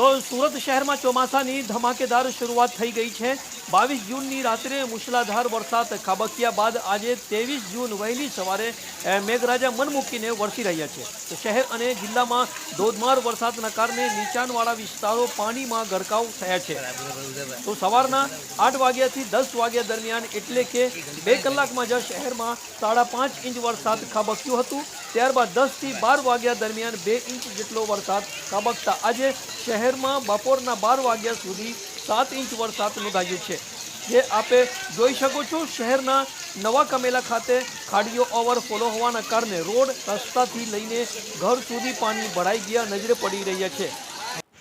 તો સુરત શહેરમાં ચોમાસાની ધમાકેદાર શરૂઆત થઈ ગઈ છે. બાવીસ જૂનની રાત્રે મુશળાધાર વરસાદ ખાબક્યા બાદ આજે ત્રેવીસ જૂન વહેલી સવારે મેઘરાજા મન મૂકીને વરસી રહ્યા છે. શહેર અને જિલ્લામાં ધોધમાર વરસાદના કારણે નીચાણવાળા વિસ્તારો પાણીમાં ગરકાવ થયા છે. તો સવારના આઠ વાગ્યાથી દસ વાગ્યા દરમિયાન એટલે કે બે કલાકમાં જ શહેરમાં સાડા પાંચ ઇંચ વરસાદ ખાબક્યું હતું. ત્યારબાદ દસથી બાર વાગ્યા દરમિયાન બે ઇંચ જેટલો વરસાદ ખાબકતા. આજે શહેરમાં બપોરના બાર વાગ્યા સુધી સાત ઇંચ વરસાદ નોંધાયો છે. જે આપે જોઈ શકો છો, શહેરના નવા કમેલા ખાતે ખાડીઓ ઓવરફ્લો હોવાના કારણે રોડ રસ્તાથી લઈને ઘર સુધી પાણી ભરાઈ ગયા નજરે પડી રહ્યા છે.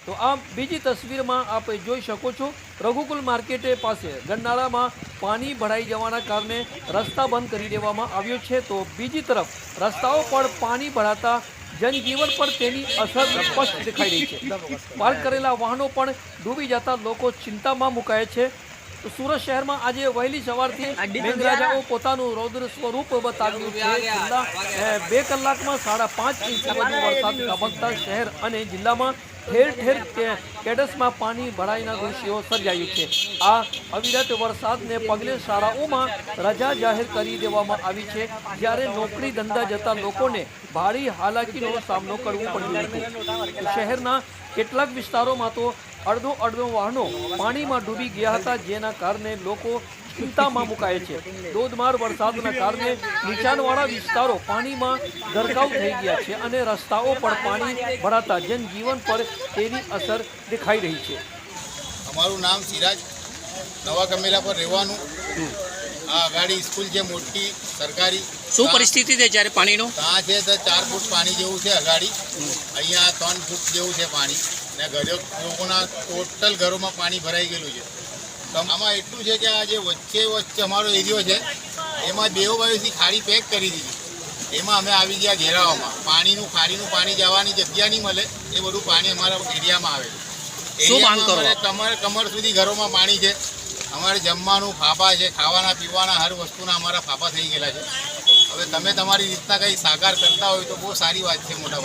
તો આ બીજી તસવીરમાં આપ જોઈ શકો છો, રઘુકુલ માર્કેટે પાસે ગરનાળામાં પાણી ભરાઈ જવાના કારણે રસ્તા બંધ કરી દેવામાં આવ્યો છે. તો બીજી તરફ રસ્તાઓ પર પાણી ભરાતા જનજીવન પર તેની અસર સ્પષ્ટ દેખાઈ રહી છે. પાર્ક કરેલા વાહનો પણ ડૂબી જતા લોકો ચિંતામાં મુકાય છે. સુરત શહેરમાં આજે વહેલી સવારથી મેઘરાજાઓ પોતાનું રૌદ્ર સ્વરૂપ બતાવ્યું છે. છેલ્લા બે કલાકમાં સાડા પાંચ ઇંચ વધુ વરસાદ ખાબકતા શહેર અને જિલ્લામાં ઠેર ઠેર કેડસમાં પાણી ભરાઈના દૃશ્યો સર્જાયું છે. આ અવિરત વરસાદને પગલે શાળાઓમાં રજા જાહેર કરી દેવામાં આવી છે. જ્યારે નોકરી ધંધા જતા લોકોને ભારે હાલાકીનો સામનો કરવો પડ્યો હતો. શહેરના કેટલાક વિસ્તારોમાં તો અડધો અડધો વાહનો પાણીમાં ડૂબી ગયા હતા, જેના કારણે લોકો ચિંતામાં મુકાય છે. ધોધમાર વરસાદના કારણે નીચાણવાળા વિસ્તારો પાણીમાં ગરકાવ થઈ ગયા છે અને રસ્તાઓ પર પાણી ભરાતા જનજીવન પર તેની અસર દેખાઈ રહી છે. અમારું નામ સિરાજ. નવા ગમેલા પર રહેવાનું. આ અગાડી સ્કૂલ છે મોટી સરકારી. શું પરિસ્થિતિ છે જ્યારે પાણીનો? ત્યાં છે તો ચાર ફૂટ પાણી જેવું છે અગાડી અહીંયા ત્રણ ફૂટ જેવું છે પાણી. ને ઘરે લોકોના ટોટલ ઘરોમાં પાણી ભરાઈ ગયેલું છે. આમાં એટલું છે કે આ જે વચ્ચે વચ્ચે અમારો એરિયો છે એમાં દેવભાઈથી ખાડી પેક કરી દીધી. એમાં અમે આવી ગયા ઘેરાવામાં પાણીનું ખાડીનું પાણી જવાની જગ્યા નહીં મળે. એ બધું પાણી અમારા એરિયામાં આવે શું માંગ કરો? કમર કમર સુધી ઘરોમાં પાણી છે. અમારે જમવાનું ફાફા છે ખાવાના પીવાના હર વસ્તુના અમારા ફાફા થઈ ગયેલા છે. હવે તમે તમારી રીતના કંઈ સાકાર કરતા હોય તો બહુ સારી વાત છે મોટા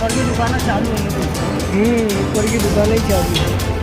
ऊपर की दुकान चालू है ऊपर की दुकान ही चालू है